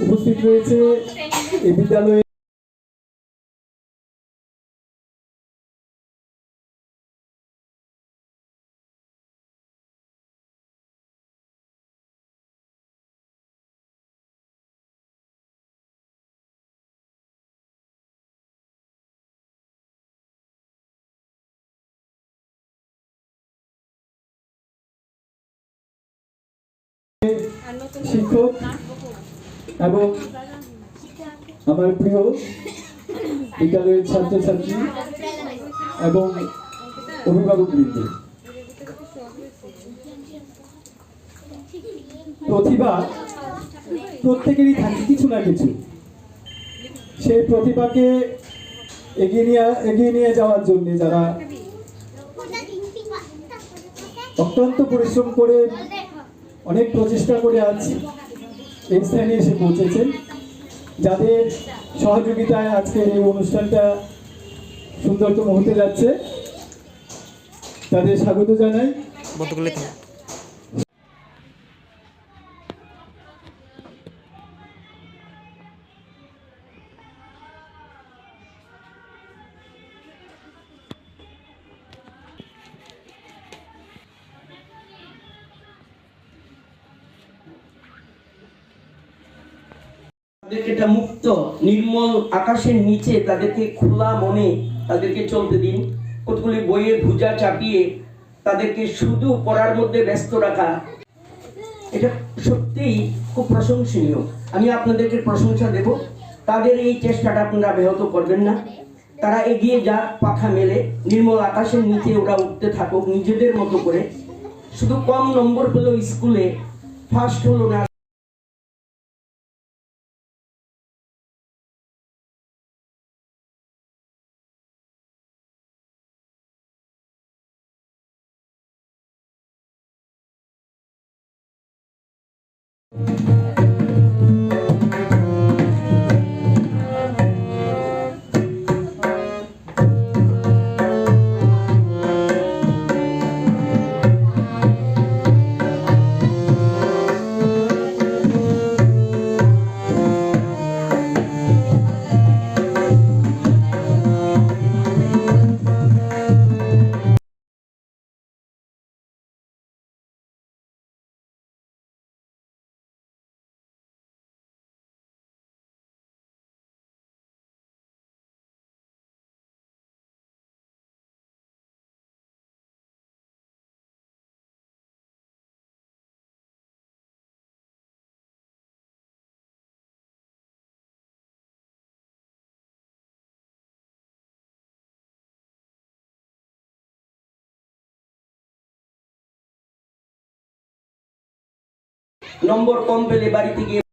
উপস্থিত রয়েছে এই বিদ্যালয়ে শিক্ষক এবং আমার প্রিয় বিদ্যালয়ের ছাত্রছাত্রী এবং অভিভাবকবৃন্দ। প্রতিভা প্রত্যেকেরই থাকে কিছু না কিছু। সেই প্রতিভাকে এগিয়ে নিয়ে এগিয়ে নিয়ে যাওয়ার জন্য যারা অত্যন্ত পরিশ্রম করে, অনেক প্রচেষ্টা করে আজ এই স্থানে এসে পৌঁছেছেন। যাদের সহযোগিতায় আজকের এই অনুষ্ঠানটা সুন্দরতম হতে যাচ্ছে। তাদের স্বাগত জানাই। এটা মুক্ত, নির্মল আকাশের নিচে তাদেরকে খোলা মনে তাদেরকে চলতে দিন। কতগুলি বইয়ের ভুজা চাপিয়ে তাদেরকে শুধু পড়ার মধ্যে ব্যস্ত রাখা, এটা সত্যিই খুব প্রশংসনীয়। আমি আপনাদেরকে প্রশংসা দেব। তাদের এই চেষ্টাটা আপনারা ব্যাহত করবেন না। তারা এগিয়ে যাক, পাখা মেলে, নির্মল আকাশের নিচে ওরা উঠতে থাকুক নিজেদের মতো করে। শুধু কম নম্বর পেলেও স্কুলে ফার্স্ট হলো না নম্বর কম পেলে বাড়িতে গিয়ে